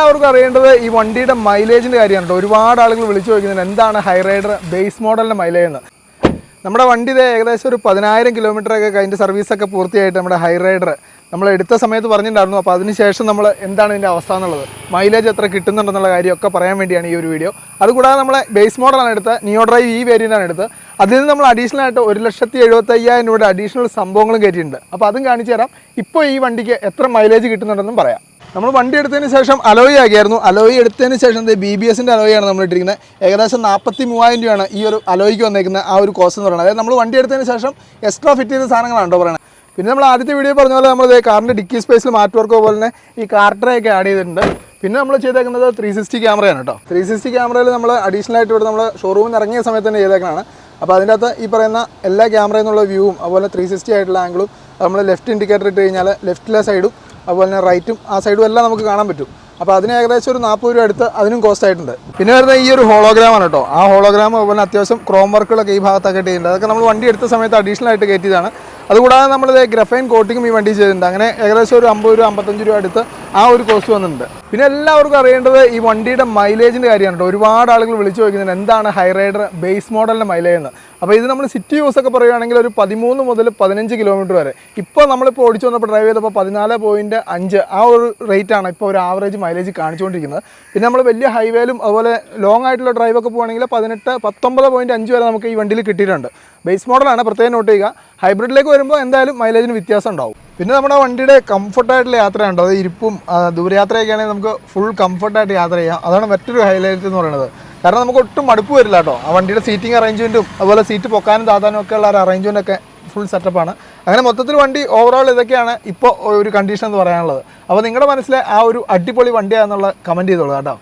എല്ലാവർക്കും അറിയേണ്ടത് ഈ വണ്ടിയുടെ മൈലേജിന്റെ കാര്യമാണ് കേട്ടോ. ഒരുപാട് ആളുകൾ വിളിച്ചു ചോദിക്കുന്നത് എന്താണ് ഹൈറൈഡർ ബേസ് മോഡലിന്റെ മൈലേജ് എന്ന്. നമ്മുടെ വണ്ടി ഏകദേശം ഒരു പതിനായിരം കിലോമീറ്റർ ഒക്കെ കഴിഞ്ഞ് സർവീസൊക്കെ പൂർത്തിയായിട്ട് നമ്മുടെ ഹൈറൈഡർ നമ്മൾ എടുത്ത സമയത്ത് പറഞ്ഞിട്ടുണ്ടായിരുന്നു. അപ്പോൾ അതിനുശേഷം നമ്മൾ എന്താണ് ഇതിന്റെ അവസ്ഥ എന്നുള്ളത് മൈലേജ് എത്ര കിട്ടുന്നുണ്ടെന്നുള്ള കാര്യമൊക്കെ പറയാൻ വേണ്ടിയാണ് ഈ ഒരു വീഡിയോ അതുകൂടാതെ നമ്മളെ ബേസ് മോഡലാണ് എടുത്തത് നിയോ ഡ്രൈവ് ഈ വേരിയന്റാണ് എടുത്തത്. അതിൽ നിന്ന് നമ്മൾ അഡീഷണൽ ആയിട്ട് ഒരു ലക്ഷത്തി എഴുപത്തയ്യായിരം രൂപയുടെ അഡീഷണൽ സംഭവങ്ങളും കയറ്റിയിട്ടുണ്ട്. അപ്പോൾ അതും കാണിച്ചു തരാം ഇപ്പോൾ ഈ വണ്ടിക്ക് എത്ര മൈലേജ് കിട്ടുന്നുണ്ടെന്നും പറയാം. നമ്മൾ വണ്ടി എടുത്തതിന് ശേഷം അലോയി ആക്കിയായിരുന്നു. അലോയി എടുത്തതിന് ശേഷം ബി ബി എസിന്റെ അലോയാണ് നമ്മൾ ഇട്ടിരിക്കുന്നത്. ഏകദേശം നാൽപ്പത്തി മൂവായിരം രൂപയാണ് ഈ ഒരു അലോയിക്ക് വന്നേക്കുന്ന ആ ഒരു കോസ്റ്റ് എന്ന് പറയുന്നത്. അതായത് നമ്മൾ വണ്ടി എടുത്തതിന് ശേഷം എക്സ്ട്രാ ഫിറ്റ് ചെയ്ത സാധനങ്ങളാണ് കേട്ടോ പറയുന്നത്. പിന്നെ നമ്മൾ ആദ്യത്തെ വീഡിയോ പറഞ്ഞ പോലെ നമ്മൾ കാറിന്റെ ഡിക്കി സ്പേസിൽ മാറ്റ് വർക്ക് പോലെ തന്നെ ഈ കാർട്ടറയൊക്കെ ആഡ് ചെയ്തിട്ടുണ്ട്. പിന്നെ നമ്മൾ ചെയ്തേക്കുന്നത് ത്രീ സിക്സ്റ്റി ക്യാമറയാണ് കേട്ടോ. ത്രീ സിക്സ്റ്റി ക്യാമറയിൽ നമ്മൾ അഡീഷണൽ ആയിട്ട് ഇവിടെ നമ്മൾ ഷോറൂമിൽ ഇറങ്ങിയ സമയത്ത് തന്നെ ചെയ്തേക്കാണ് അപ്പോൾ അതിന്റെ അകത്ത് ഈ പറയുന്ന എല്ലാ ക്യാമറയിൽ നിന്നുള്ള വ്യൂവും അതുപോലെ ത്രീ സിക്സ്റ്റി ആയിട്ടുള്ള ആംഗിളും നമ്മൾ ലെഫ്റ്റ് ഇൻഡിക്കേറ്റർ ഇട്ട് കഴിഞ്ഞാൽ ലെഫ്റ്റിലെ സൈഡും അതുപോലെ തന്നെ റൈറ്റും ആ സൈഡും എല്ലാം നമുക്ക് കാണാൻ പറ്റും. അപ്പോൾ അതിന് ഏകദേശം ഒരു നാൽപ്പത് രൂപ അടുത്ത് അതിനും കോസ്റ്റ് ആയിട്ടുണ്ട്. പിന്നെ വരുന്ന ഈ ഒരു ഹോളോഗ്രാം ആണ് കേട്ടോ. ആ ഹോളോഗ്രാം അതുപോലെ അത്യാവശ്യം ക്രോം വർക്കുകളൊക്കെ ഈ ഭാഗത്തൊക്കെ ചെയ്യുന്നുണ്ട് അതൊക്കെ നമ്മൾ വണ്ടി എടുത്ത സമയത്ത് അഡീഷണൽ ആയിട്ട് കയറ്റിയതാണ്. അതുകൂടാതെ നമ്മൾ ഗ്രഫൈൻ കോട്ടിങ്ങും ഈ വണ്ടി ചെയ്തിട്ടുണ്ട്. അങ്ങനെ ഏകദേശം ഒരു അമ്പത് രൂപ അമ്പത്തഞ്ച് രൂപ അടുത്ത് ആ ഒരു കോസ്റ്റ് വന്നിട്ടുണ്ട്. പിന്നെ എല്ലാവർക്കും അറിയേണ്ടത് ഈ വണ്ടിയുടെ മൈലേജിന്റെ കാര്യമാണ് കേട്ടോ ഒരുപാട് ആളുകൾ വിളിച്ചു ചോദിക്കുന്നത് എന്താണ് ഹൈറൈഡർ ബേസ് മോഡലിന്റെ മൈലേജ് എന്ന്. അപ്പോൾ ഇത് നമ്മൾ സിറ്റി യൂസ് ഒക്കെ പറയുകയാണെങ്കിൽ ഒരു പതിമൂന്ന് മുതൽ പതിനഞ്ച് കിലോമീറ്റർ വരെ. ഇപ്പോൾ നമ്മളിപ്പോൾ ഓടിച്ചു വന്നപ്പോൾ ഡ്രൈവ് ചെയ്തപ്പോൾ പതിനാല് പോയിന്റ് അഞ്ച് ആ ഒരു റേറ്റാണ് ഇപ്പോൾ ഒരു ആവറേജ് മൈലേജ് കാണിച്ചുകൊണ്ടിരിക്കുന്നത്. പിന്നെ നമ്മൾ വലിയ ഹൈവേയിലും അതുപോലെ ലോങ് ആയിട്ടുള്ള ഡ്രൈവൊക്കെ പോകുകയാണെങ്കിൽ പതിനെട്ട് പത്തൊമ്പത് പോയിന്റ് അഞ്ച് വരെ നമുക്ക് ഈ വണ്ടിയിൽ കിട്ടിയിട്ടുണ്ട്. ബേസ് മോഡലാണ് പ്രത്യേകം നോട്ട് ചെയ്യുക. ഹൈബ്രിഡിലേക്ക് വരുമ്പോൾ എന്തായാലും മൈലേജിന് വ്യത്യാസം ഉണ്ടാവും. പിന്നെ നമ്മുടെ വണ്ടിയുടെ കംഫർട്ടായിട്ടുള്ള യാത്രയുണ്ട് അത് ഇരിപ്പും ദൂരയാത്രയൊക്കെയാണെങ്കിൽ നമുക്ക് ഫുൾ കംഫർട്ടായിട്ട് യാത്ര ചെയ്യാം. അതാണ് മറ്റൊരു ഹൈലൈറ്റ് എന്ന് പറയുന്നത്. കാരണം നമുക്ക് ഒട്ടും മടുപ്പ് വരില്ല കേട്ടോ. ആ വണ്ടിയുടെ സീറ്റിംഗ് അറേഞ്ച്മെന്റും അതുപോലെ സീറ്റ് പൊക്കാനും താതാനും ഒക്കെ ഉള്ള ഒരു അറേഞ്ച്മെന്റ് ഒക്കെ ഫുൾ സെറ്റപ്പാണ് അങ്ങനെ മൊത്തത്തിൽ വണ്ടി ഓവറോൾ ഇതൊക്കെയാണ് ഇപ്പോൾ ഒരു കണ്ടീഷൻ എന്ന് പറയാനുള്ളത്. അപ്പോൾ നിങ്ങളുടെ മനസ്സിലെ ആ ഒരു അടിപൊളി വണ്ടിയാണെന്നുള്ള കമന്റ് ചെയ്തോളൂ കേട്ടോ.